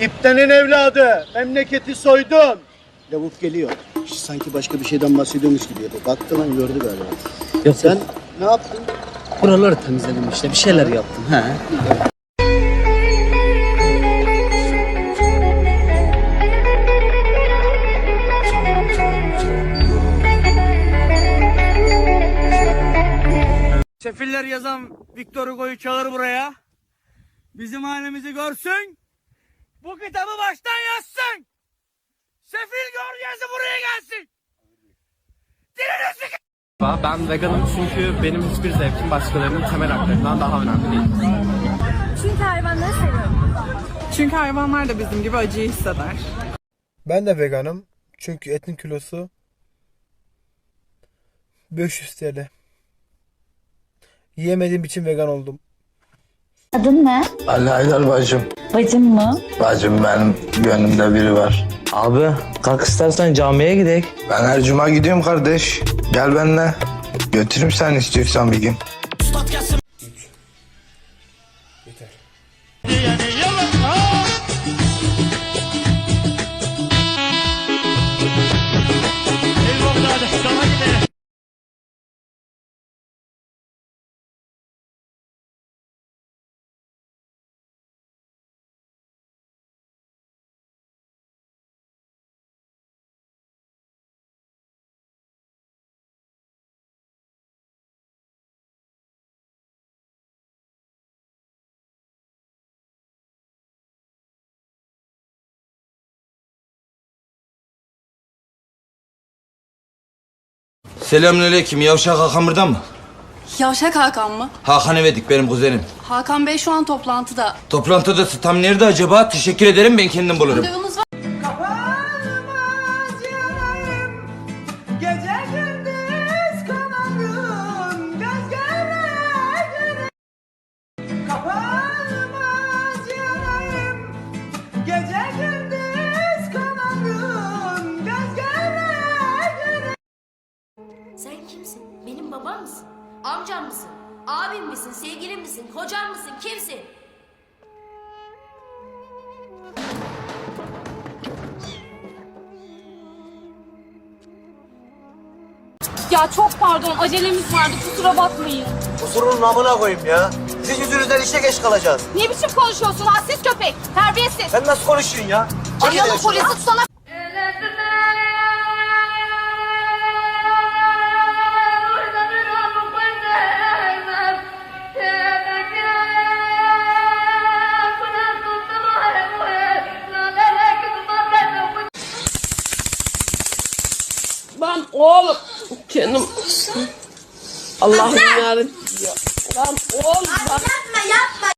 İptenin evladı. Memleketi soydun. Lavuk geliyor. Şş, Sanki başka bir şeyden bahsediyormuş gibi yapıyor. Baktı lan gördü galiba. Yok Sen ne yaptın? buraları temizledim işte bir şeyler yaptım. He. Sefiller yazan Victor Hugo'yu çağır buraya. Bizim halimizi görsün. Bu kitabı baştan yazsın. Sefil Georges'i buraya gelsin. Dilini sıkın. Ben veganım çünkü benim hiçbir zevkim başkalarının temel haklarından daha önemli değil. Çünkü hayvanları seviyorum. Çünkü hayvanlar da bizim gibi acıyı hisseder. Ben de veganım. Çünkü etin kilosu 500 TL. Yiyemediğim için vegan oldum. Adın ne? Ali Aydar bacım. Bacım mı? Bacım benim gönlümde biri var. Abi kalk istersen camiye gidelim. Ben her cuma gidiyorum kardeş. Gel benimle. Götürürüm sen istiyorsan bir gün. Selamünaleyküm. Yavşak Hakan burada mı? Yavşak Hakan mı? Hakan Evedik benim kuzenim. Hakan Bey şu an toplantıda. Toplantıda tam nerede acaba? Teşekkür ederim ben kendim bulurum. Randevunuz var. Gece gündüz Amcam mısın? Abim misin? Sevgilim misin? Kocam mısın? Kimsin? Ya çok pardon acelemiz vardı kusura bakmayın. Kusurun namına koyayım ya. Sizin yüzünüzden işe geç kalacağız. Ne biçim konuşuyorsun hassiz köpek? Terbiyesiz. Sen nasıl konuşuyorsun ya? Arayalım polisi tutana. Lan oğlum. Kendim. Allah'ım yarabbim ya. Lan oğlum bak. Yapma yapma.